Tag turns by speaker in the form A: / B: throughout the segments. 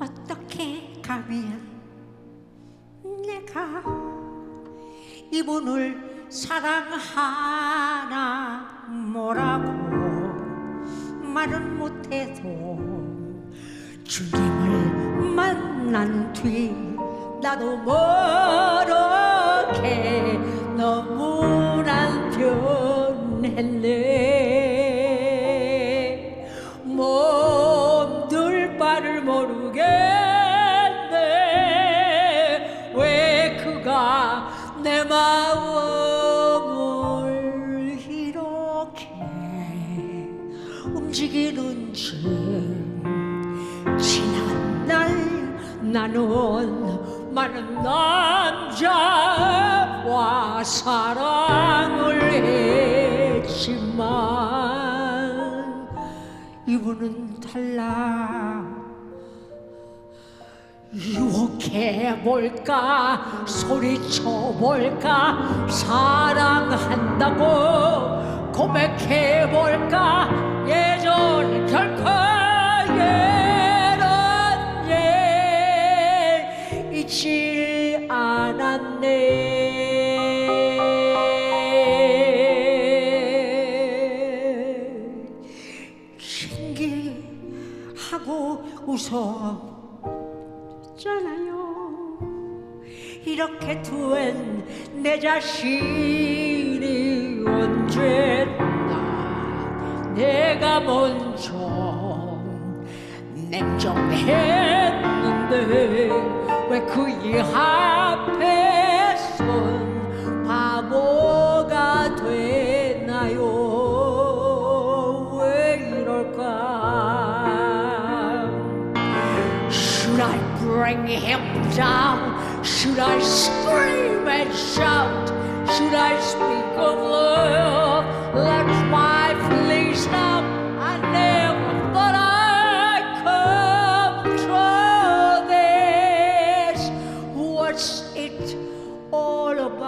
A: 어떻게 가면 내가 이분을 사랑하나 뭐라고 말은 못해도 주님을 만난 뒤 나도 모르게 너무나 변했네. 몸둘 바를 모르겠 나는 많은 남자와 사랑을 했지만 이분은 달라. 유혹해볼까? 소리쳐볼까? 사랑한다고 고백해볼까? 예전 결코 예 잊지 않았네. 신기하고 웃었잖아요. 이렇게 둔내 자신이 언제나 내가 먼저 냉정했는데 왜 그이 앞에선 바보가 되나요 왜 이럴까 Should I bring him down? Should I scream and shout? Should I speak of love? Let my fleece down. What's it all about?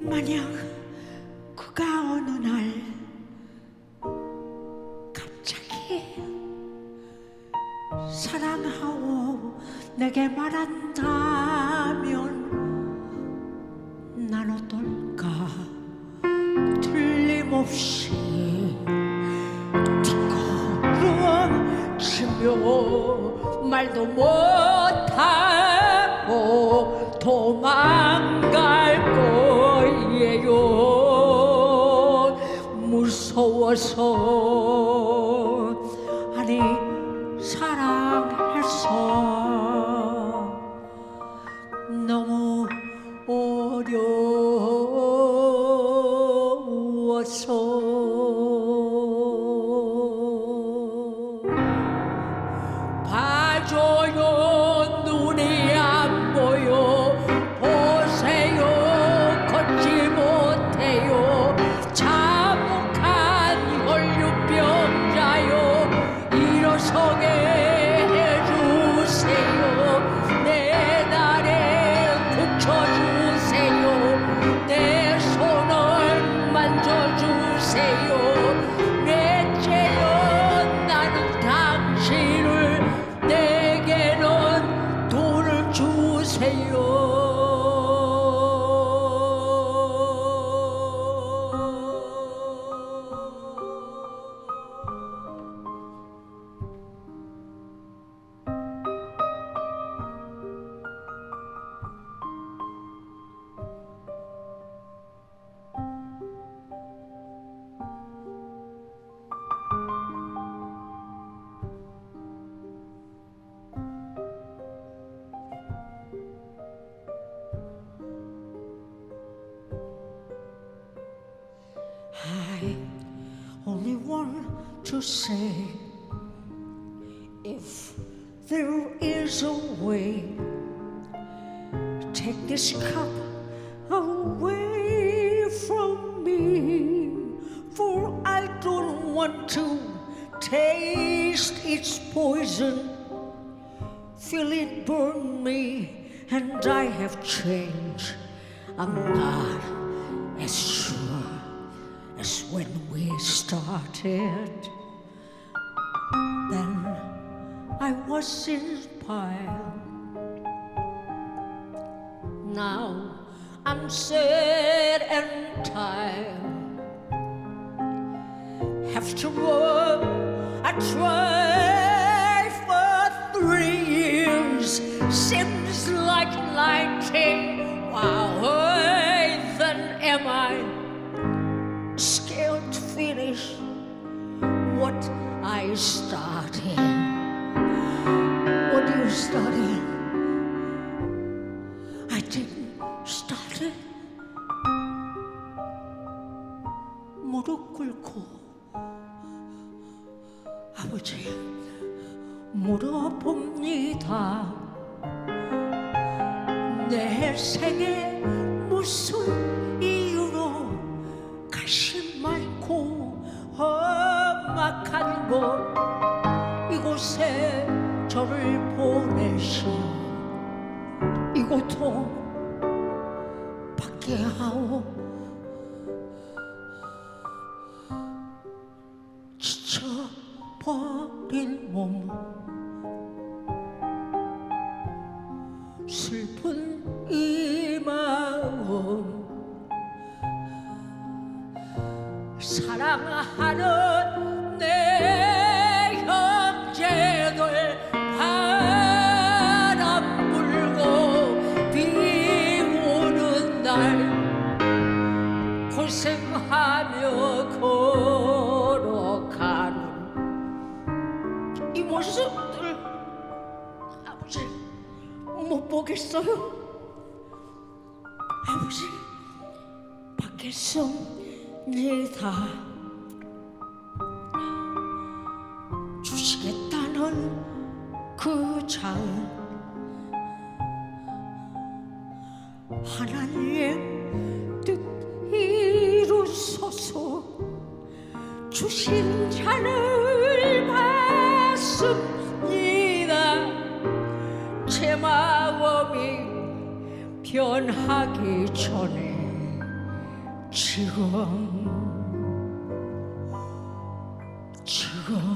A: 만약 그가 어느 날 갑자기 사랑하고 내게 말한다면 난 어떨까 틀림없이 치며 말도 못하고 도망갈 거예요. 무서워서 joy to say if there is a way, take this cup away from me, for I don't want to taste its poison. Feel it burn me, and I have changed. I'm not as sure as when we started. Then I was inspired. Now I'm sad and tired. After all, I tried for three years. Seems like nineteen. Why then am I scared to finish what I started? What you started? I didn't start it. 무릎 꿇고 아버지 물어봅니다. 내 생에 무슨 곳 이곳에 저를 보내시 이곳도 밖에 하오. 지쳐버린 몸 슬픈 이 마음 사랑하는 날 고생하며 걸어가는 이 모습들 아버지 못 보겠어요? 아버지 받겠습니다 주시겠다는 그 장 주신 자를 받습니다. 제 마음이 변하기 전에 지금 지금